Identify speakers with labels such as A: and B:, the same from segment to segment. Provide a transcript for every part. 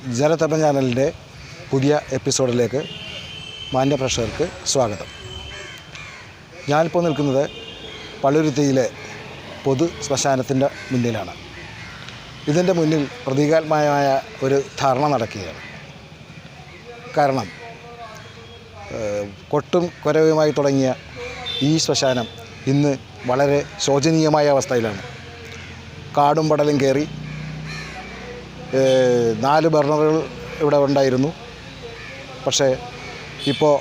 A: ജലതപ ചാനലിന്റെ പുതിയ എപ്പിസോഡിലേക്ക് മാന്യ പ്രേക്ഷകർക്ക് സ്വാഗതം. ഞാനിപ്പോൾ നിൽക്കുന്നത് പള്ളുരുത്തിയിലെ പൊതു ശ്മശാനത്തിന്റെ മുന്നിലാണ്. ഇതിന്റെ മുന്നിൽ പ്രതീകാത്മകമായ ഒരു ധാരണ നടക്കുകയാണ്. കാരണം കൊട്ടും കുരവുമായി തുടങ്ങിയ ഈ ശ്മശാനം ഇന്ന് വളരെ ശോചനീയമായ അവസ്ഥയിലാണ്. കാടും പടലും കയറി നാല് ബർണറുകൾ ഇവിടെ ഉണ്ടായിരുന്നു. പക്ഷേ ഇപ്പോൾ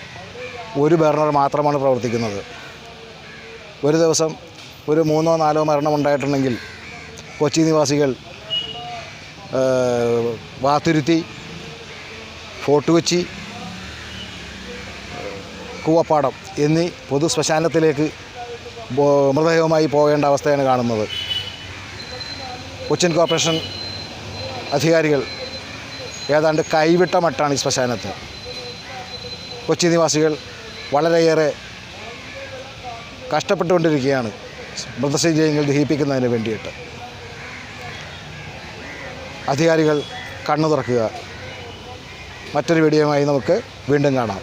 A: ഒരു ബർണർ മാത്രമാണ് പ്രവർത്തിക്കുന്നത്. ഒരു ദിവസം ഒരു മൂന്നോ നാലോ മരണം ഉണ്ടായിട്ടുണ്ടെങ്കിൽ കൊച്ചി നിവാസികൾ വാത്തുരുത്തി ഫോർട്ട് കൊച്ചി കൂവപ്പാടം എന്നീ പൊതു ശ്മശാനത്തിലേക്ക് മൃതദേഹവുമായി പോകേണ്ട അവസ്ഥയാണ് കാണുന്നത്. കൊച്ചിൻ കോർപ്പറേഷൻ അധികാരികൾ ഏതാണ്ട് കൈവിട്ട മട്ടാണ് ഈ ശ്മശാനത്ത്. കൊച്ചി നിവാസികൾ വളരെയേറെ കഷ്ടപ്പെട്ടുകൊണ്ടിരിക്കുകയാണ്. മൃതശരീരങ്ങൾ ദഹിപ്പിക്കുന്നതിന് വേണ്ടിയിട്ട്. അധികാരികൾ കണ്ണു തുറക്കുക മറ്റൊരു വീഡിയോയുമായി നമുക്ക് വീണ്ടും കാണാം.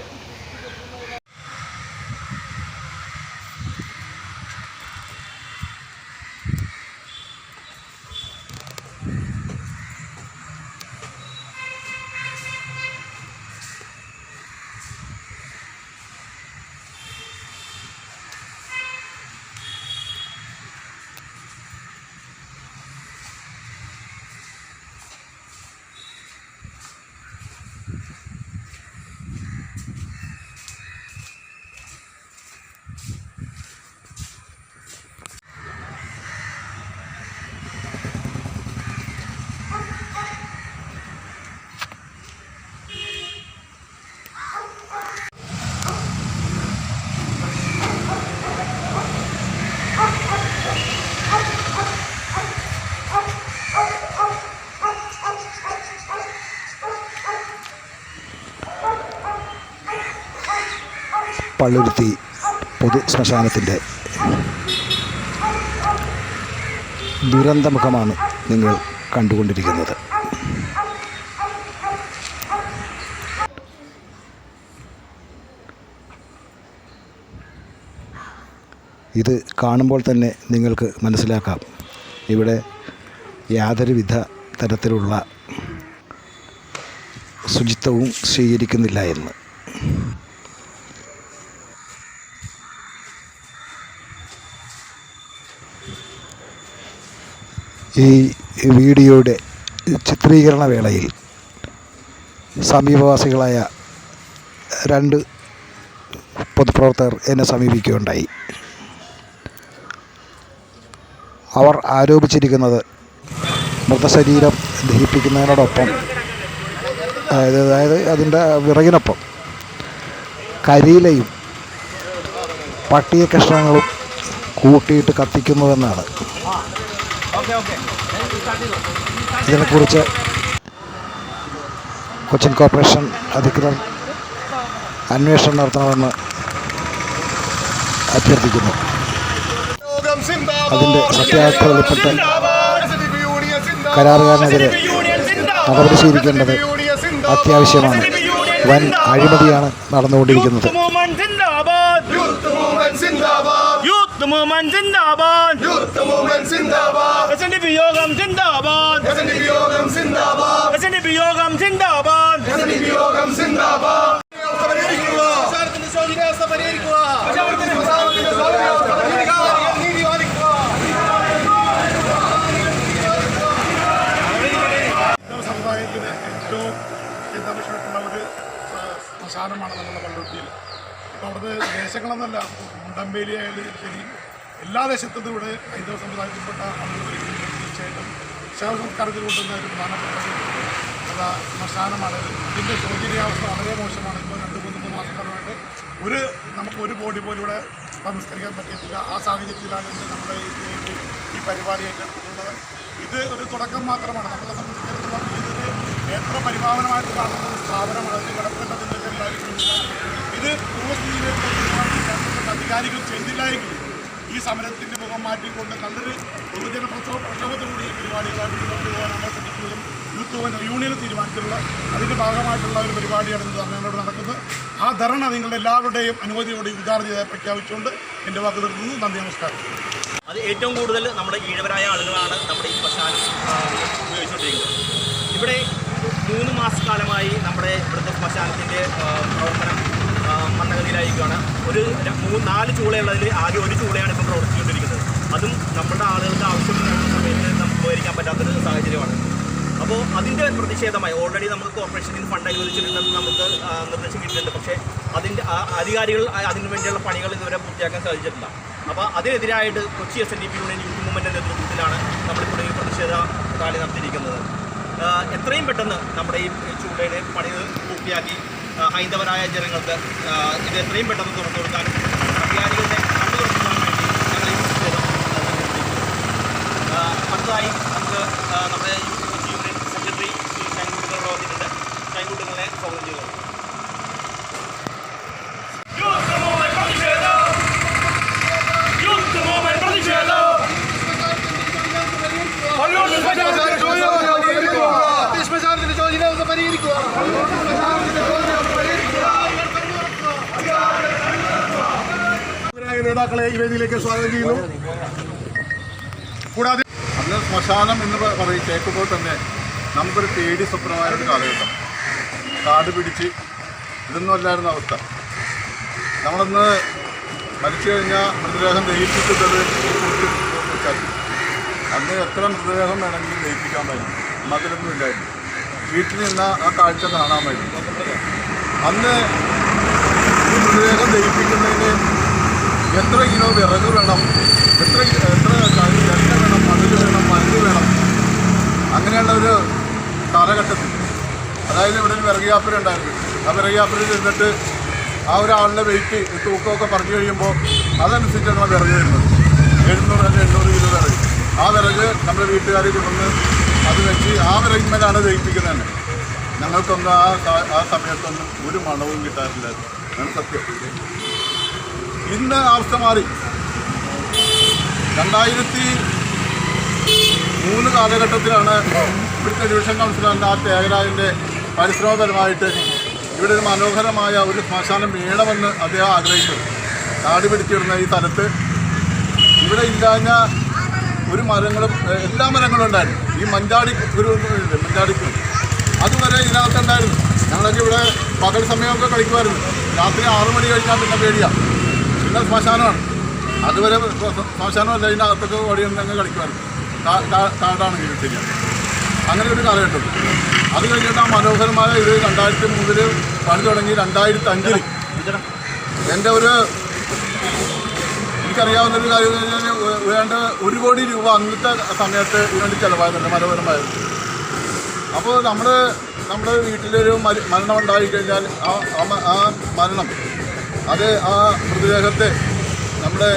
A: പള്ളുരുത്തി പൊതു ശ്മശാനത്തിന്റെ ദുരന്തമുഖമാണ് നിങ്ങൾ കണ്ടുകൊണ്ടിരിക്കുന്നത്. ഇത് കാണുമ്പോൾ തന്നെ നിങ്ങൾക്ക് മനസ്സിലാക്കാം. ഇവിടെ യാതൊരുവിധ തരത്തിലുള്ള ശുചിത്വവും സ്വീകരിക്കുന്നില്ല എന്ന്. ഈ വീഡിയോയുടെ ചിത്രീകരണ വേളയിൽ സമീപവാസികളായ രണ്ട് പൊതുപ്രവർത്തകർ എന്നെ സമീപിക്കുകയുണ്ടായി. അവർ ആരോപിച്ചിരിക്കുന്നത് മൃതശരീരം ദഹിപ്പിക്കുന്നതിനോടൊപ്പം അതായത് അതായത് അതിന്റെ വിറകിനൊപ്പം കരിയിലയും പട്ടിയ കഷ്ണങ്ങളും കൂട്ടിയിട്ട് കത്തിക്കുന്നുവെന്നാണ് ഇതിനെക്കുറിച്ച് കൊച്ചിൻ കോർപ്പറേഷൻ അധികൃതർ അന്വേഷണം നടത്തണമെന്ന് അഭ്യർത്ഥിക്കുന്നു. അതിന്റെ സത്യാവസ്ഥ വെളിപ്പെട്ട് കരാറുകാരനെതിരെ നടപടി സ്വീകരിക്കേണ്ടത് അത്യാവശ്യമാണ്. വൻ അഴിമതിയാണ് നടന്നുകൊണ്ടിരിക്കുന്നത്.
B: സിന്ദാബാദ്
C: എസ് എൻ ഡി പി യോഗം സിന്ദാബാദ്
B: എസ് എൻ ഡി പി യോഗം സിന്ദാബാദ് പരിഹരിക്കുക
C: ശോചനീയാവസ്ഥ പരിഹരിക്കുക
B: നീതി പാലിക്കുക
D: ഹൈന്ദവ ഏറ്റവും ചിന്താവിഷയമായിട്ടുള്ള ഒരു ആ, നമ്മുടെ പള്ളുരുത്തിയിൽ. അപ്പോൾ അവിടുത്തെ ദേശങ്ങളെന്നല്ല മുണ്ടമ്പേലി ആയാലും ശരി? എല്ലാ ദേശത്തും ഇവിടെ ഹൈന്ദവ സമുദായത്തിൽപ്പെട്ട തീർച്ചയായിട്ടും ശവ സംസ്കാരത്തിൽ കൊണ്ടുവന്ന ഒരു പ്രധാനപ്പെട്ട അതാ ശ്മശാനമാണ് ഇതിന്റെ ശോചനീയാവസ്ഥ വളരെ മോശമാണ്. ഇപ്പോൾ രണ്ട് മൂന്ന് മൂന്ന് മാസക്കാലമായിട്ട് ഒരു നമുക്ക് ഒരു ബോഡി പോലും ഇവിടെ സംസ്കരിക്കാൻ പറ്റിയിട്ടില്ല. ആ സാഹചര്യത്തിലാണ് നമ്മുടെ ഈ പരിപാടി ഏറ്റെടുത്തിട്ടുള്ളത്. ഇത് ഒരു തുടക്കം മാത്രമാണ്. നമ്മളെ സംബന്ധിച്ചിടത്തോളം ഇത് എത്ര പരിപാലനമായിട്ട് കാണുന്ന സ്ഥാപനമാണ്. ഇത് കിടക്കേണ്ടതിന്റെ എല്ലാവരും ഇത് പൂർവസ്ഥിതിയിലേക്ക് അധികാരികൾ ചെയ്തില്ലായെങ്കിൽ ഈ സമരത്തിന്റെ മുഖം മാറ്റിക്കൊണ്ട് നല്ലൊരു പൊതുജന പ്രസവ ഈ പരിപാടികളായിട്ട് മുന്നോട്ട് പോകാൻ നമ്മൾ ശ്രമിക്കുന്നതും യൂത്ത് യൂണിയൻ തീരുമാനത്തിലുള്ള അതിന്റെ ഭാഗമായിട്ടുള്ള ഒരു പരിപാടിയാണ് ഇന്ന് ധർണയോട് നടക്കുന്നത്. ആ ധർണ നിങ്ങളുടെ എല്ലാവരുടെയും അനുമതിയോടെ ഉദ്ഘാടനം പ്രഖ്യാപിച്ചുകൊണ്ട് എന്റെ വാക്ക് നിർത്തുന്നു. നന്ദി നമസ്കാരം.
C: അത് ഏറ്റവും കൂടുതൽ നമ്മുടെ ഈഴവരായ ആളുകളാണ് നമ്മുടെ ഈ പശ്ചാത്തലം ഉപയോഗിച്ചുകൊണ്ടിരിക്കുന്നത്. ഇവിടെ മൂന്ന് മാസക്കാലമായി നമ്മുടെ ഇവിടുത്തെ ശ്മശാനത്തിന്റെ പ്രവർത്തനം മന്ദഗതിയിലായിരിക്കുകയാണ് ഒരു മൂന്ന് നാല് ചൂളയുള്ളതിൽ ആകെ ഒരു ചൂളയാണ് ഇപ്പോൾ പ്രവർത്തിച്ചുകൊണ്ടിരിക്കുന്നത്. അതും നമ്മുടെ ആളുകൾക്ക് ആവശ്യമുള്ള സമയത്ത് നമുക്ക് ഉപകരിക്കാൻ പറ്റാത്തൊരു സാഹചര്യമാണ്. അപ്പോൾ അതിന്റെ പ്രതിഷേധമായി ഓൾറെഡി നമുക്ക് കോർപ്പറേഷനിൽ ഫണ്ട് അനുവദിച്ചിട്ടുണ്ടെന്ന് നമുക്ക് നിർദ്ദേശം കിട്ടിയിട്ടുണ്ട്. പക്ഷേ അതിന്റെ അധികാരികൾ അതിന് വേണ്ടിയുള്ള പണികൾ ഇതുവരെ പൂർത്തിയാക്കാൻ സാധിച്ചിട്ടില്ല. അപ്പോൾ അതിനെതിരായിട്ട് Kochi S N D P union youth മൂവ്മെന്റിന്റെ നേതൃത്വത്തിലാണ് നമ്മളിപ്പോൾ ഈ പ്രതിഷേധ റാലി നടത്തിയിരിക്കുന്നത്. എത്രയും പെട്ടെന്ന് നമ്മുടെ ഈ ചൂടയുടെ പണി പൂർത്തിയാക്കി ഹൈന്ദവരായ ജനങ്ങൾക്ക് ഇത് എത്രയും പെട്ടെന്ന് തുറന്നു കൊടുക്കാനും അധികാരികളുടെ കണ്ടു തുറക്കാൻ വേണ്ടി ഞങ്ങൾ ഈ അടുത്തതായി നമുക്ക് നമ്മുടെ യൂണിയൻ സെക്രട്ടറി ശ്രീ ചൈൻകുട്ടികൾ പ്രവർത്തിക്കുന്നുണ്ട്. ചൈൻകുട്ടികളെ സ്വാഗതം ചെയ്യുന്നു
B: ശ്മശാനത്തിന്റെ ചോദ്യം ഒന്ന് പരിഹരിക്കുക
D: നേതാക്കളെ ഈ വേദിയിലേക്ക് സ്വാഗതം ചെയ്യുന്നു. കൂടാതെ
E: അന്ന് ശ്മശാനം എന്ന് പറയും കേൾക്കുമ്പോൾ തന്നെ നമുക്കൊരു പേടി സ്വപ്നമായ ഒരു കാലഘട്ടം. കാട് പിടിച്ച് ഇതൊന്നും അല്ലായിരുന്ന അവസ്ഥ. നമ്മളന്ന് മരിച്ചു കഴിഞ്ഞാൽ മൃതദേഹം ദഹിപ്പിച്ചിട്ടത് അന്ന് എത്ര മൃതദേഹം വേണമെങ്കിലും ദഹിപ്പിക്കാൻ പറ്റും മതിലൊന്നും ഇല്ലായിരുന്നു. വീട്ടിൽ നിന്ന് ആ കാഴ്ച പറ്റും അന്ന് മൃതദേഹം ദഹിപ്പിക്കുന്നതിന് എത്ര കിലോ വിറക് വേണം? എത്ര എത്ര എണ്ണ വേണം മതിൽ വേണം മരുന്ന് വേണം? അങ്ങനെയുള്ള ഒരു കാലഘട്ടത്തിൽ. അതായത് ഇവിടെ ഒരു വിറക് യാത്ര ഉണ്ടായിരുന്നു. ആ വിറക് യാത്രയിൽ ചെന്നിട്ട് ആ ഒരാളുടെ വെയിറ്റ് തൂക്കമൊക്കെ പറഞ്ഞു കഴിയുമ്പോൾ അതനുസരിച്ചാണ് വിറക് വരുന്നത്. എഴുന്നൂറ് അല്ലെങ്കിൽ എണ്ണൂറ് കിലോ വിറക്. ആ വിറക് നമ്മുടെ വീട്ടുകാർ കൊണ്ടുവന്ന് അത് വെച്ച് ആ വിറകിന്മേലാണ് ദഹിപ്പിക്കുന്നത്. തന്നെ ഞങ്ങൾക്കൊന്നും ആ ആ സമയത്തൊന്നും ഒരു മണവും കിട്ടാറില്ലായിരുന്നു. അതാണ് സത്യം. ഇന്ന് അവസ്ഥ മാറി. രണ്ടായിരത്തി മൂന്ന് കാലഘട്ടത്തിലാണ് ഇവിടുത്തെ ഡിവിഷൻ കൗൺസിലറിന്റെ ആ ത്യാഗരാജന്റെ പരിശ്രമപരമായിട്ട് ഇവിടെ ഒരു മനോഹരമായ ഒരു ശ്മശാനം വേണമെന്ന് അദ്ദേഹം ആഗ്രഹിച്ചത് കാട് പിടിച്ചിരുന്ന ഈ സ്ഥലത്ത് ഇവിടെ ഇല്ലാഞ്ഞ ഒരു മരങ്ങളും എല്ലാ മരങ്ങളും ഉണ്ടായിരുന്നു. ഈ മഞ്ചാടി ഒരു മഞ്ചാടിക്ക് അതുവരെ ഇതിനകത്തുണ്ടായിരുന്നു ഞങ്ങളൊക്കെ ഇവിടെ പകൽ സമയമൊക്കെ കളിക്കുമായിരുന്നു രാത്രി ആറു മണി കഴിഞ്ഞാൽ പിന്നെ പേടിയാണ് പിന്നെ ശ്മശാനമാണ്. അതുവരെ ശ്മ- ശ്മശാനമല്ല അതിന്റെ അകത്തൊക്കെ ഓടിയുണ്ടെങ്കിൽ കളിക്കുമായിരുന്നു. കാടാണ് ശരിയാണ് അങ്ങനെ ഒരു കാലഘട്ടം അത് കഴിഞ്ഞിട്ട് ആ മനോഹരമായ ഇത് രണ്ടായിരത്തി മൂന്നിൽ പണി തുടങ്ങി രണ്ടായിരത്തി അഞ്ചിൽ എന്റെ ഒരു എനിക്കറിയാവുന്ന ഒരു കാര്യം എന്ന് പറഞ്ഞാൽ വേ- വേണ്ട ഒരു കോടി രൂപ അന്നത്തെ സമയത്ത് ഇതിനുവേണ്ടി ചിലവാകുന്നുണ്ട് മനോഹരമായത്. അപ്പോൾ നമ്മൾ നമ്മുടെ വീട്ടിലൊരു മരി മരണം ഉണ്ടായി കഴിഞ്ഞാൽ ആ മരണം അത് ആ മൃതദേഹത്തെ നമ്മുടെ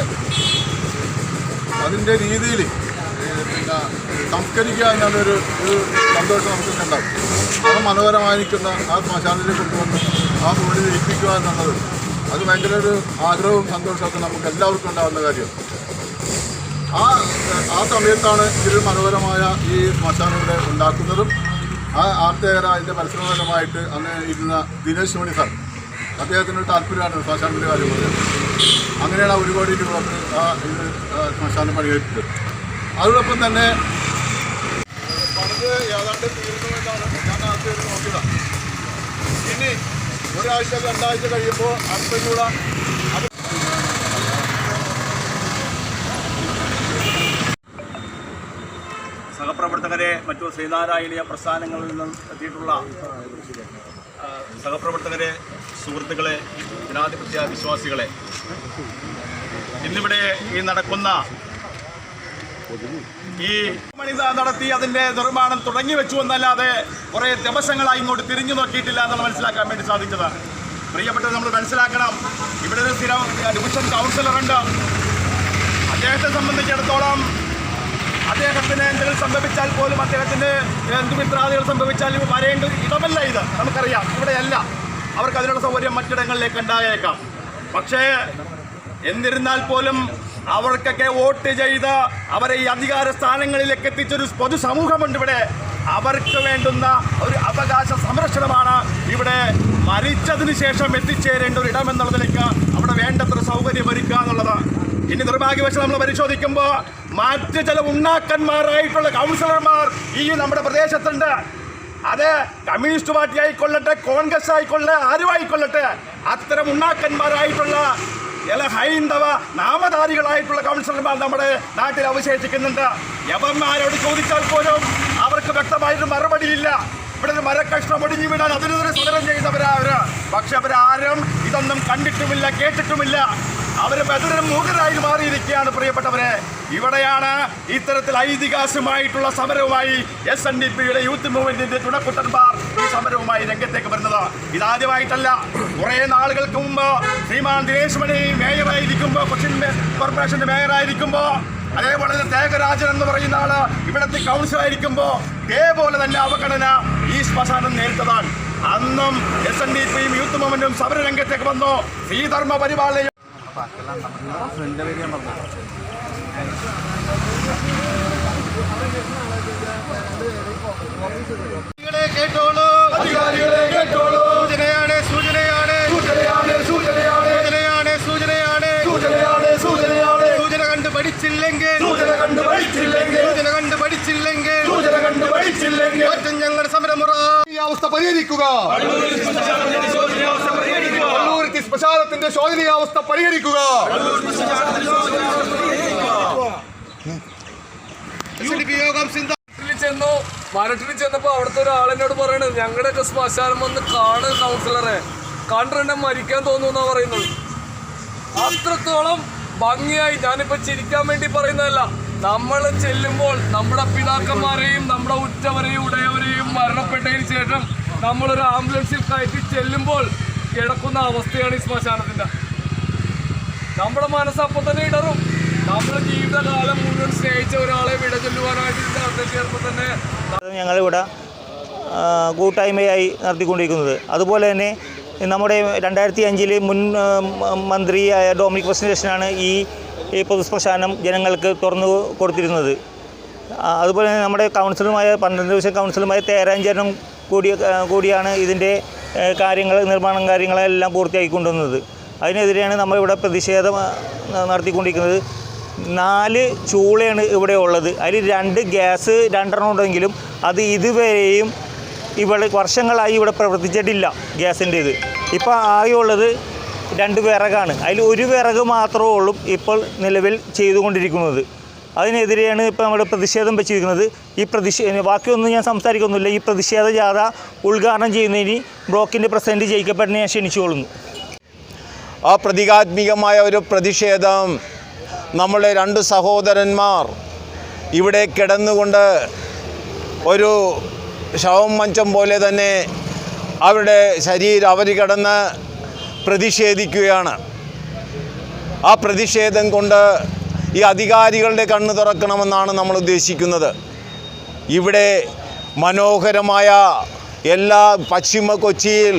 E: അതിന്റെ രീതിയിൽ പിന്നെ സംസ്കരിക്കുക എന്നുള്ളൊരു ഒരു സന്തോഷം നമുക്ക് ഉണ്ടാവും അത് മനോഹരമായിരിക്കുന്ന ആ ശ്മശാനത്തിൽ കൊണ്ടുവന്ന് ആ മുകളിൽ ദഹിപ്പിക്കുക എന്നുള്ളത് അത് ഭയങ്കര ഒരു ആഗ്രഹവും സന്തോഷമൊക്കെ നമുക്ക് എല്ലാവർക്കും ഉണ്ടാകുന്ന കാര്യം. ആ ആ സമയത്താണ് ഇതിൽ മനോഹരമായ ഈ ശ്മശാനം ഇവിടെ ഉണ്ടാക്കുന്നതും. ആ ആർത്തേകര അതിന്റെ പരിശ്രമകരമായിട്ട് അന്ന് ഇരുന്ന ദിനേശ് മണി സാർ. അദ്ദേഹത്തിനൊരു താല്പര്യമാണ് ശ്മശാനത്തിന്റെ കാര്യം പറഞ്ഞത്. അങ്ങനെയാണ് ഒരു കോടി രൂപക്ക് ആ ഇത് ശ്മശാനം പണികഴിപ്പിച്ചത്. അതോടൊപ്പം തന്നെ പണിത് ഏതാണ്ട് തീർന്നു ഞാൻ ആദ്യം നോക്കിയതാണ് ഇനി ഒരാഴ്ച രണ്ടാഴ്ച കഴിയുമ്പോൾ അടുത്തുള്ള അത്
C: സഹപ്രവർത്തകരെ മറ്റു ശ്രീനാരായണീയ പ്രസ്ഥാനങ്ങളിൽ നിന്നും എത്തിയിട്ടുള്ള സഹപ്രവർത്തകരെ സുഹൃത്തുക്കളെ ജനാധിപത്യ വിശ്വാസികളെ ഇന്നിവിടെ ഈ നടക്കുന്ന ഈ മണിത നടത്തി അതിന്റെ നിർമ്മാണം തുടങ്ങി വെച്ചു എന്നല്ലാതെ കുറെ ദിവസങ്ങളായി ഇങ്ങോട്ട് തിരിഞ്ഞു നോക്കിയിട്ടില്ല എന്നാണ് മനസ്സിലാക്കാൻ വേണ്ടി സാധിച്ചതാണ്. പ്രിയപ്പെട്ടത് നമ്മൾ മനസ്സിലാക്കണം ഇവിടെ ഒരു സ്ഥിരം ഡിവിഷൻ കൗൺസിലറുണ്ട് അദ്ദേഹത്തെ സംബന്ധിച്ചിടത്തോളം അദ്ദേഹത്തിന് എന്തെങ്കിലും സംഭവിച്ചാൽ പോലും അദ്ദേഹത്തിന് എന്ത് മിത്രാദികൾ സംഭവിച്ചാലും വരേണ്ട ഇടമല്ല ഇത്. നമുക്കറിയാം ഇവിടെയല്ല. അവർക്ക് അതിനുള്ള സൗകര്യം മറ്റിടങ്ങളിലേക്ക് ഉണ്ടായേക്കാം. പക്ഷേ എന്നിരുന്നാൽ പോലും അവർക്കൊക്കെ വോട്ട് ചെയ്ത് അവരെ ഈ അധികാര സ്ഥാനങ്ങളിലേക്ക് എത്തിച്ചൊരു പൊതുസമൂഹമുണ്ട് ഇവിടെ. അവർക്ക് വേണ്ടുന്ന ഒരു അവകാശ സംരക്ഷണമാണ് ഇവിടെ മരിച്ചതിന് ശേഷം എത്തിച്ചേരേണ്ട ഒരു ഇടം എന്നുള്ളതിലേക്ക് അവിടെ വേണ്ടത്ര സൗകര്യം ഒരുക്കുക എന്നുള്ളത്. ഇനി നിർഭാഗ്യവശം നമ്മൾ പരിശോധിക്കുമ്പോൾ മറ്റ് ചില ഉണ്ണാക്കന്മാരായിട്ടുള്ള കൗൺസിലർമാർ ഈ നമ്മുടെ പ്രദേശത്തുണ്ട്. അത് കമ്മ്യൂണിസ്റ്റ് പാർട്ടി ആയിക്കൊള്ളട്ടെ കോൺഗ്രസ് ആയിക്കൊള്ളട്ടെ ആരും ആയിക്കൊള്ളട്ടെ അത്തരം ഉണ്ണാക്കന്മാരായിട്ടുള്ള ചില ഹൈന്ദവ നാമധാരികളായിട്ടുള്ള കൗൺസിലർമാർ നമ്മുടെ നാട്ടിൽ അവശേഷിക്കുന്നുണ്ട്. യവന്മാരോട് ചോദിച്ചാൽ പോലും അവർക്ക് വ്യക്തമായിട്ട് മറുപടിയില്ല. ഇവിടെ ഒരു മരക്കഷ്ണം ഒടിഞ്ഞു വീണാൽ അതിനെതിരെ സമരം ചെയ്തവരാ അവർ പക്ഷെ അവരാരും ഇതൊന്നും കണ്ടിട്ടുമില്ല കേട്ടിട്ടുമില്ല. അവർ ബദരം മൂകരായി മാറിയിരിക്കുകയാണ് പ്രിയപ്പെട്ടവരെ. ഇവിടെയാണ് ഇത്തരത്തിൽ ഐതിഹാസികമായിട്ടുള്ള സമരവുമായി എസ് എൻ ഡി പിയുടെ യൂത്ത് മൂവ്മെന്റിന്റെ തുണക്കുട്ടന്മാർ ഈ സമരവുമായി രംഗത്തേക്ക് വരുന്നത്. ഇതാദ്യമായിട്ടല്ല കുറെ നാളുകൾക്ക് മുമ്പ് ശ്രീമാൻ ദിനേശ് മണി മേയറായിരിക്കുമ്പോൾ കൊച്ചിൻ കോർപ്പറേഷന്റെ മേയറായിരിക്കുമ്പോൾ അതേപോലെ തന്നെ തേകരാജൻ എന്ന് പറയുന്ന ആൾ ഇവിടത്തെ കൗൺസിൽ ആയിരിക്കുമ്പോൾ ഇതേപോലെ തന്നെ അവഗണന ഈ ശ്മശാനം നേരിട്ടതാണ്. അന്നും എസ് എൻ ഡി പിയും യൂത്ത് മൂവ്മെന്റും സമരരംഗത്തേക്ക് വന്നു. ശ്രീധർമ്മ പരിപാലന
B: അധികാരികളെ കേട്ടോളൂ.
C: അധികാരികളെ കേട്ടോളൂ.
B: സൂചനയാണ് സൂചനയാണ്.
C: സൂചനയാണ് സൂചനയാണ്.
B: സൂചനയാണ് സൂചനയാണ്.
C: സൂചനയാണ് സൂചനയാണ്.
B: സൂചന കണ്ട് പഠിച്ചില്ലെങ്കിൽ
C: സൂചന കണ്ട് പഠിച്ചില്ലെങ്കിൽ.
B: സൂചന കണ്ട് പഠിച്ചില്ലെങ്കിൽ.
C: സൂചന കണ്ട് പഠിച്ചില്ലെങ്കിൽ.
B: മാറ്റും ഞങ്ങളുടെ സമരമുറ.
F: ഈ അവസ്ഥ പരിഹരിക്കുക. ശ്മശാനത്തിന്റെ ശോചനീയാവസ്ഥ പരിഹരിക്കുക.
G: മരട്ടിൽ ചെന്നു മരട്ടിൽ ചെന്നപ്പോ അവിടുത്തെ ഒരാളെന്നോട് പറയണത് ഞങ്ങളുടെയൊക്കെ ശ്മശാനം വന്ന് കാണ് കൗൺസിലറെ. കണ്ടിട്ട് മരിക്കാൻ തോന്നുന്നാ പറയുന്നത്. അത്രത്തോളം ഭംഗിയായി ഞാനിപ്പോ ചിരിക്കാൻ വേണ്ടി പറയുന്നതല്ല. നമ്മൾ ചെല്ലുമ്പോൾ നമ്മുടെ പിതാക്കന്മാരെയും നമ്മുടെ ഉറ്റവരെയും ഉടയവരെയും മരണപ്പെട്ടതിന് ശേഷം നമ്മളൊരു ആംബുലൻസിൽ കയറ്റി ചെല്ലുമ്പോൾ കിടക്കുന്ന അവസ്ഥയാണ് ഈ ശ്മശാനത്തിന്റെ. നമ്മുടെ മനസ്സ് അപ്പം തന്നെ ഇടറും. നമ്മുടെ ജീവിതകാലം മുഴുവൻ സ്നേഹിച്ച ഒരാളെ വിട ചൊല്ലുവാനായിട്ട് കയറുമ്പോൾ തന്നെ
H: ഞങ്ങളിവിടെ കൂട്ടായ്മയായി നടത്തിക്കൊണ്ടിരിക്കുന്നത്. അതുപോലെ തന്നെ നമ്മുടെ രണ്ടായിരത്തി അഞ്ചിൽ മുൻ മന്ത്രിയായ ഡൊമിനിക് പ്രസന്റേഷനാണ് ഈ ഈ പൊതുശ്മശാനം ജനങ്ങൾക്ക് തുറന്നു കൊടുത്തിരുന്നത്. അതുപോലെ തന്നെ നമ്മുടെ കൗൺസിലുമായ പന്ത്രണ്ട് ദിവസം കൗൺസിലുമായ തേരാഞ്ചേരനും കൂടിയ കൂടിയാണ് ഇതിന്റെ കാര്യങ്ങൾ നിർമ്മാണം കാര്യങ്ങളെല്ലാം പൂർത്തിയാക്കിക്കൊണ്ടുവന്നത് അതിനെതിരെയാണ് നമ്മൾ ഇവിടെ പ്രതിഷേധം നടത്തിക്കൊണ്ടിരിക്കുന്നത്. നാല് ചൂളയാണ് ഇവിടെ ഉള്ളത്. അതിൽ രണ്ട് ഗ്യാസ് രണ്ടെണ്ണം ഉണ്ടെങ്കിലും അത് ഇതുവരെയും ഇവിടെ വർഷങ്ങളായി ഇവിടെ പ്രവർത്തിച്ചിട്ടില്ല ഗ്യാസിന്റെ ഇത് ഇപ്പോൾ ഉള്ളത് രണ്ട് വിറകാണ്. അതിൽ ഒരു വിറക് മാത്രമേ ഉള്ളൂ ഇപ്പോൾ നിലവിൽ ചെയ്തുകൊണ്ടിരിക്കുന്നത്. അതിനെതിരെയാണ് ഇപ്പോൾ നമ്മുടെ പ്രതിഷേധം വെച്ചിരിക്കുന്നത്. ഈ പ്രതിഷേധ ബാക്കിയൊന്നും ഞാൻ സംസാരിക്കുന്നില്ല. ഈ പ്രതിഷേധ ജാഥ ഉദ്ഘാടനം ചെയ്യുന്നതിന് ബ്ലോക്കിന്റെ പ്രസിഡന്റ് ജയിക്കപ്പെട്ടതിനെ ഞാൻ ക്ഷണിച്ചുകൊള്ളുന്നു.
I: ആ പ്രതീകാത്മികമായ ഒരു പ്രതിഷേധം നമ്മളെ രണ്ട് സഹോദരന്മാർ ഇവിടെ കിടന്നുകൊണ്ട് ഒരു ശവം മഞ്ചം പോലെ തന്നെ അവരുടെ ശരീരം അവർ കിടന്ന് പ്രതിഷേധിക്കുകയാണ്. ആ പ്രതിഷേധം കൊണ്ട് ഈ അധികാരികളുടെ കണ്ണ് തുറക്കണമെന്നാണ് നമ്മൾ ഉദ്ദേശിക്കുന്നത്. ഇവിടെ മനോഹരമായ എല്ലാ പശ്ചിമ കൊച്ചിയിൽ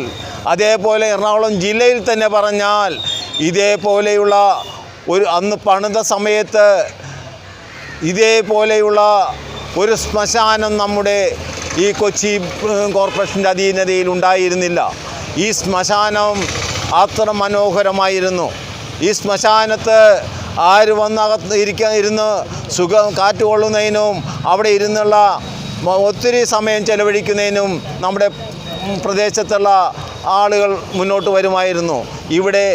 I: അതേപോലെ എറണാകുളം ജില്ലയിൽ തന്നെ പറഞ്ഞാൽ ഇതേപോലെയുള്ള ഒരു അന്ന് പണിത സമയത്ത് ഇതേപോലെയുള്ള ഒരു ശ്മശാനം നമ്മുടെ ഈ കൊച്ചി കോർപ്പറേഷന്റെ അധീനതയിൽ ഉണ്ടായിരുന്നില്ല. ഈ ശ്മശാനം അത്ര മനോഹരമായിരുന്നു. ഈ ശ്മശാനത്ത് ആര് വന്നകത്ത് ഇരിക്കാൻ ഇരുന്ന് സുഖം കാറ്റ് കൊള്ളുന്നതിനും അവിടെ ഇരുന്നുള്ള ഒത്തിരി സമയം ചെലവഴിക്കുന്നതിനും നമ്മുടെ പ്രദേശത്തുള്ള ആളുകൾ മുന്നോട്ട് വരുമായിരുന്നു. ഇവിടെ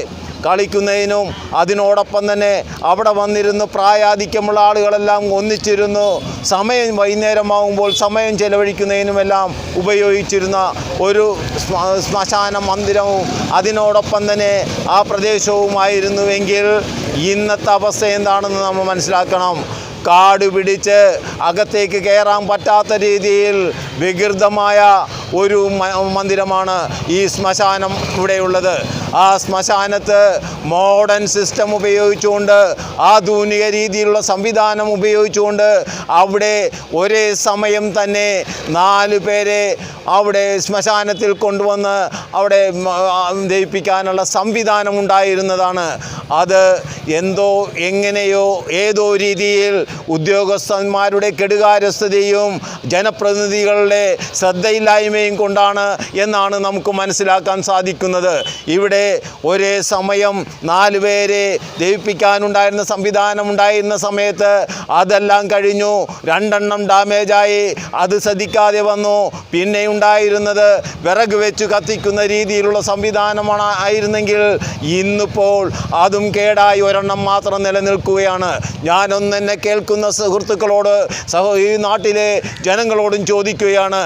I: കളിക്കുന്നതിനും അതിനോടൊപ്പം തന്നെ അവിടെ വന്നിരുന്ന് പ്രായാധിക്യമുള്ള ആളുകളെല്ലാം ഒന്നിച്ചിരുന്നു സമയം വൈകുന്നേരമാകുമ്പോൾ സമയം ചെലവഴിക്കുന്നതിനുമെല്ലാം ഉപയോഗിച്ചിരുന്ന ഒരു ശ്മ- ശ്മശാന മന്ദിരവും അതിനോടൊപ്പം തന്നെ ആ പ്രദേശവുമായിരുന്നുവെങ്കിൽ ഇന്നത്തെ അവസ്ഥ എന്താണെന്ന് നമ്മൾ മനസ്സിലാക്കണം. കാട് പിടിച്ച് അകത്തേക്ക് കയറാൻ പറ്റാത്ത രീതിയിൽ വികൃതമായ ഒരു മന്ദിരമാണ് ഈ ശ്മശാനം ഇവിടെയുള്ളത്. ആ ശ്മശാനത്ത് മോഡേൺ സിസ്റ്റം ഉപയോഗിച്ചുകൊണ്ട് ആധുനിക രീതിയിലുള്ള സംവിധാനം ഉപയോഗിച്ചുകൊണ്ട് അവിടെ ഒരേ സമയം തന്നെ നാല് പേരെ അവിടെ ശ്മശാനത്തിൽ കൊണ്ടുവന്ന് അവിടെ ദഹിപ്പിക്കാനുള്ള സംവിധാനം ഉണ്ടായിരുന്നതാണ്. അത് എന്തോ എങ്ങനെയോ ഏതോ രീതിയിൽ ഉദ്യോഗസ്ഥന്മാരുടെ കെടുകാര്യസ്ഥതയും ജനപ്രതിനിധികളുടെ ശ്രദ്ധയില്ലായ്മയും കൊണ്ടാണ് എന്നാണ് നമുക്ക് മനസ്സിലാക്കാൻ സാധിക്കുന്നത്. ഇവിടെ ഒരേ സമയം നാല് പേരെ ദഹിപ്പിക്കാനുണ്ടായിരുന്ന സംവിധാനം ഉണ്ടായിരുന്ന സമയത്ത് അതെല്ലാം കഴിഞ്ഞു. രണ്ടെണ്ണം ഡാമേജായി. അത് ശ്രദ്ധിക്കാതെ വന്നു. പിന്നെ ഉണ്ടായിരുന്നത് വിറക് വെച്ച് കത്തിക്കുന്ന രീതിയിലുള്ള സംവിധാനമാണ് ആയിരുന്നെങ്കിൽ ഇന്നിപ്പോൾ അതും കേടായി ഒരെണ്ണം മാത്രം നിലനിൽക്കുകയാണ്. ഞാനൊന്ന് എന്നെ കേൾക്കുന്ന സുഹൃത്തുക്കളോട് സഹോ ഈ നാട്ടിലെ ജനങ്ങളോടും ചോദിക്കുകയാണ്.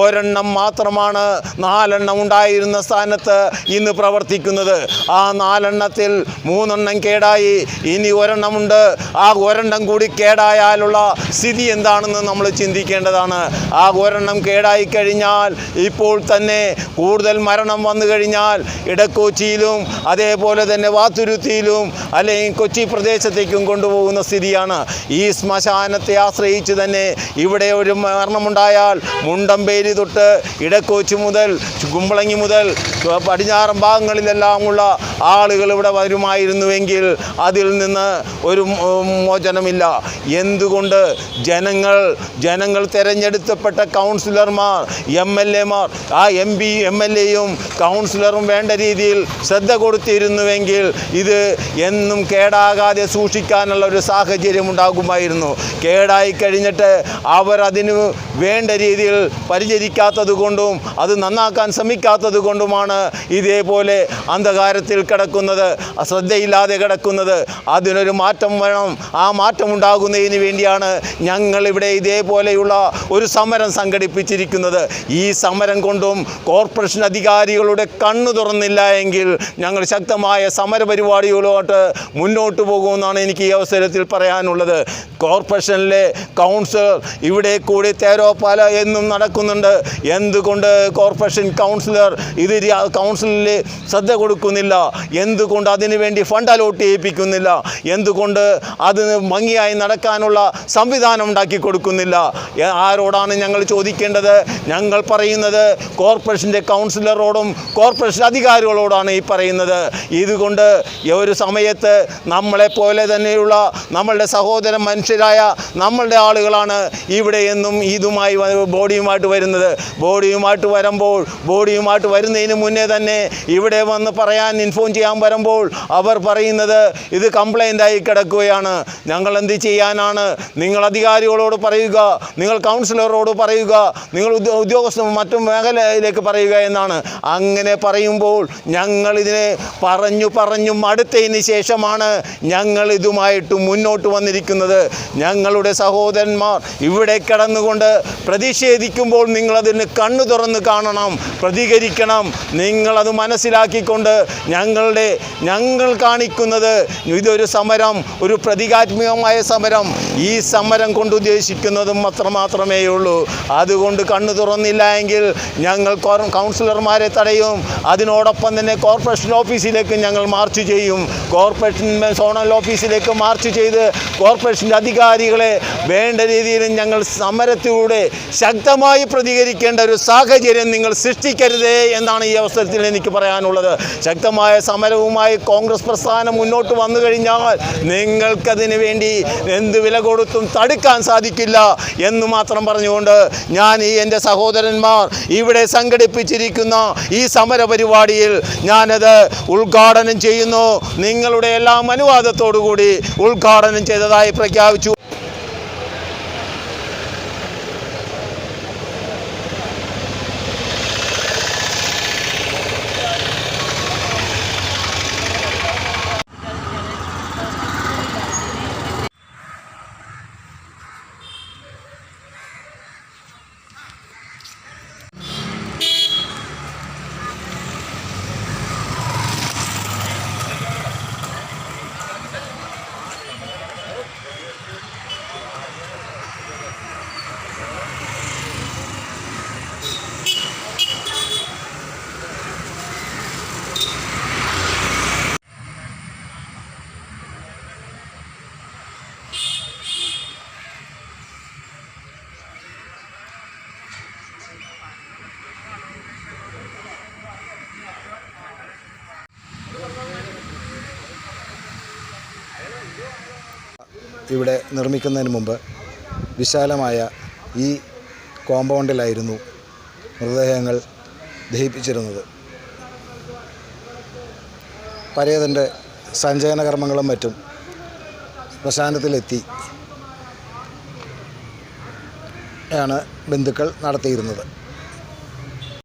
I: ഒരെണ്ണം മാത്രമാണ് നാലെണ്ണം ഉണ്ടായിരുന്ന സ്ഥാനത്ത് ഇന്ന് പ്രവർത്തിക്കുന്നത്. ആ നാലെണ്ണത്തിൽ മൂന്നെണ്ണം കേടായി. ഇനി ഒരെണ്ണമുണ്ട്. ആ ഒരെണ്ണം കൂടി കേടായാലുള്ള സ്ഥിതി എന്താണെന്ന് നമ്മൾ ചിന്തിക്കേണ്ടതാണ്. ആ ഒരെണ്ണം കേടായി കഴിഞ്ഞാൽ ഇപ്പോൾ തന്നെ കൂടുതൽ മരണം വന്നു കഴിഞ്ഞാൽ ഇടക്കൊച്ചിയിലും അതേപോലെ തന്നെ വാത്തുരുത്തിയിലും അല്ലെങ്കിൽ കൊച്ചി പ്രദേശത്തേക്കും കൊണ്ടുപോകുന്ന സ്ഥിതിയാണ്. ഈ ശ്മശാനത്തെ ആശ്രയിച്ച് തന്നെ ഇവിടെ ഒരു മരണമുണ്ടായാൽ മുണ്ടമ്പേരി തൊട്ട് ഇടക്കൊച്ചി മുതൽ കുമ്പളങ്ങി മുതൽ പടിഞ്ഞാറൻ ഭാഗങ്ങളിലെല്ലാമുള്ള ആളുകൾ ഇവിടെ വരുമായിരുന്നുവെങ്കിൽ അതിൽ നിന്ന് ഒരു മോചനമില്ല. എന്തുകൊണ്ട് ജനങ്ങൾ ജനങ്ങൾ തിരഞ്ഞെടുത്തപ്പെട്ട കൗൺസിലർമാർ എം എൽ എമാർ ആ എം പി എം എൽ എയും കൗൺസിലറും വേണ്ട രീതിയിൽ ശ്രദ്ധ കൊടുത്തിരുന്നുവെങ്കിൽ ഇത് എന്നും കേടാകാതെ സൂക്ഷിക്കാനുള്ള ഒരു സാഹചര്യം ഉണ്ടാകുമായിരുന്നു. കേടായി കഴിഞ്ഞിട്ട് അവർ അതിന് വേണ്ട രീതിയിൽ പരിചരിക്കാത്തത് കൊണ്ടും അത് നന്നാക്കാൻ ശ്രമിക്കാത്തത് കൊണ്ടുമാണ് ഇതേപോലെ അന്ധകാരത്തിൽ കിടക്കുന്നത് ശ്രദ്ധയില്ലാതെ കിടക്കുന്നത്. അതിനൊരു മാറ്റം വേണം ആ മാറ്റം ഉണ്ടാകുന്നതിന് വേണ്ടിയാണ് ഞങ്ങളിവിടെ ഇതേപോലെയുള്ള ഒരു സമരം സംഘടിപ്പിച്ചിരിക്കുന്നത്. ഈ സമരം കൊണ്ടും കോർപ്പറേഷൻ അധികാരികളുടെ കണ്ണു തുറന്നില്ല എങ്കിൽ ഞങ്ങൾ ശക്തമായ സമരപരിപാടികളുമായിട്ട് മുന്നോട്ട് പോകുമെന്നാണ് എനിക്ക് ഈ അവസരത്തിൽ പറയാനുള്ളത്. കോർപ്പറേഷനിലെ കൗൺസിലർ ഇവിടെ കൂടി തേരോപ്പാല എന്നും നടക്കുന്നുണ്ട്. എന്തുകൊണ്ട് കോർപ്പറേഷൻ കൗൺസിലർ ഇത് കൗൺസിലിൽ ശ്രദ്ധ കൊടുക്കുന്നില്ല? എന്തുകൊണ്ട് അതിനുവേണ്ടി ഫണ്ട് അലോട്ട് ചെയ്യിപ്പിക്കുന്നില്ല? എന്തുകൊണ്ട് അത് ഭംഗിയായി നടക്കാനുള്ള സംവിധാനം ഉണ്ടാക്കി കൊടുക്കുന്നില്ല? ആരോടാണ് ഞങ്ങൾ ചോദിക്കേണ്ടത്? ഞങ്ങൾ പറയുന്നത് കോർപ്പറേഷന്റെ കൗൺസിലറോടും കോർപ്പറേഷൻ അധികാരികളോടാണ് ഈ പറയുന്നത്. ഇതുകൊണ്ട് ഒരു സമയത്ത് നമ്മളെപ്പോലെ തന്നെയുള്ള നമ്മളുടെ സഹോദര മനുഷ്യരായ നമ്മളുടെ ആളുകളാണ് ഇവിടെ എന്നും ഇതുമായി ബോഡിയുമായിട്ട് വരുന്നത്. ബോഡിയുമായിട്ട് വരുമ്പോൾ ബോഡിയുമായിട്ട് വരുന്നതിന് മുന്നേ തന്നെ ഇവിടെ വന്ന് പറയാൻ ഇൻഫോം ചെയ്യാൻ വരുമ്പോൾ അവർ പറയുന്നത് ഇത് കംപ്ലൈന്റായി കിടക്കുകയാണ്. ഞങ്ങൾ എന്ത് ചെയ്യാനാണ്? നിങ്ങൾ അധികാരികളോട് പറയുക നിങ്ങൾ കൗൺസിലറോട് പറയുക നിങ്ങൾ ഉദ്യോ- ഉദ്യോഗസ്ഥ മറ്റു മേഖലയിലേക്ക് പറയുക എന്നാണ്. അങ്ങനെ പറയുമ്പോൾ ഞങ്ങളിതിനെ പറഞ്ഞു പറഞ്ഞു മടുത്തതിന് ശേഷമാണ് ഞങ്ങൾ ഇതുമായിട്ട് മുന്നോട്ട് വന്നിരിക്കുന്നത്. ഞങ്ങളുടെ സഹോദരന്മാർ ഇവിടെ കിടന്നുകൊണ്ട് പ്രതിഷേധിക്കുമ്പോൾ നിങ്ങളതിന് കണ്ണു തുറന്ന് കാണണം പ്രതികരിക്കണം. നിങ്ങളത് മനസ്സിലാക്കിക്കൊണ്ട് ഞങ്ങളുടെ ഞങ്ങൾ കാണിക്കുന്നത് ഇതൊരു സമരം ഒരു പ്രതീകാത്മകമായ സമരം. ഈ സമരം കൊണ്ട് ഉദ്ദേശിക്കുന്നതും അത്രമാത്രമേ ഉള്ളൂ. അതുകൊണ്ട് കണ്ണു തുറന്നില്ല എങ്കിൽ ഞങ്ങൾ കൗൺസിലർമാരെ തടയും. അതിനോടൊപ്പം തന്നെ കോർപ്പറേഷൻ ഓഫീസിലേക്ക് ഞങ്ങൾ മാർച്ച് ചെയ്യും. കോർപ്പറേഷൻ സോണൽ ഓഫീസിലേക്ക് മാർച്ച് ചെയ്ത് കോർപ്പറേഷന്റെ അധികാരികളെ വേണ്ട രീതിയിൽ ഞങ്ങൾ സമരത്തിലൂടെ ശക്തമായി പ്രതികരിക്കേണ്ട ഒരു സാഹചര്യം നിങ്ങൾ സൃഷ്ടിക്കരുതേ എന്നാണ് ഈ അവസരത്തിൽ എനിക്ക് പറയാനുള്ളത്. ശക്തമായ സമരവുമായി കോൺഗ്രസ് പ്രസ്ഥാനം മുന്നോട്ട് വന്നു കഴിഞ്ഞാൽ നിങ്ങൾക്കതിന് വേണ്ടി എന്ത് വില കൊടുത്തും തടുക്കാൻ സാധിക്കില്ല എന്ന് മാത്രം പറഞ്ഞുകൊണ്ട് ഞാൻ ഈ എന്റെ സഹോദരന്മാർ ഇവിടെ സംഘടിപ്പിച്ചിരിക്കുന്ന ഈ സമര പരിപാടിയിൽ ഞാനത് ഉദ്ഘാടനം ചെയ്യുന്നു. നിങ്ങളുടെ എല്ലാം അനുവാദത്തോടു കൂടി ഉദ്ഘാടനം ചെയ്തതായി പ്രഖ്യാപിച്ചു.
A: ഇവിടെ നിർമ്മിക്കുന്നതിന് മുമ്പ് വിശാലമായ ഈ കോമ്പൗണ്ടിലായിരുന്നു മൃതദേഹങ്ങൾ ദഹിപ്പിച്ചിരുന്നത്. പരേതന്റെ സഞ്ചയന കർമ്മങ്ങളും മറ്റും ശ്മശാനത്തിലെത്തി ആണ് ബന്ധുക്കൾ നടത്തിയിരുന്നത്.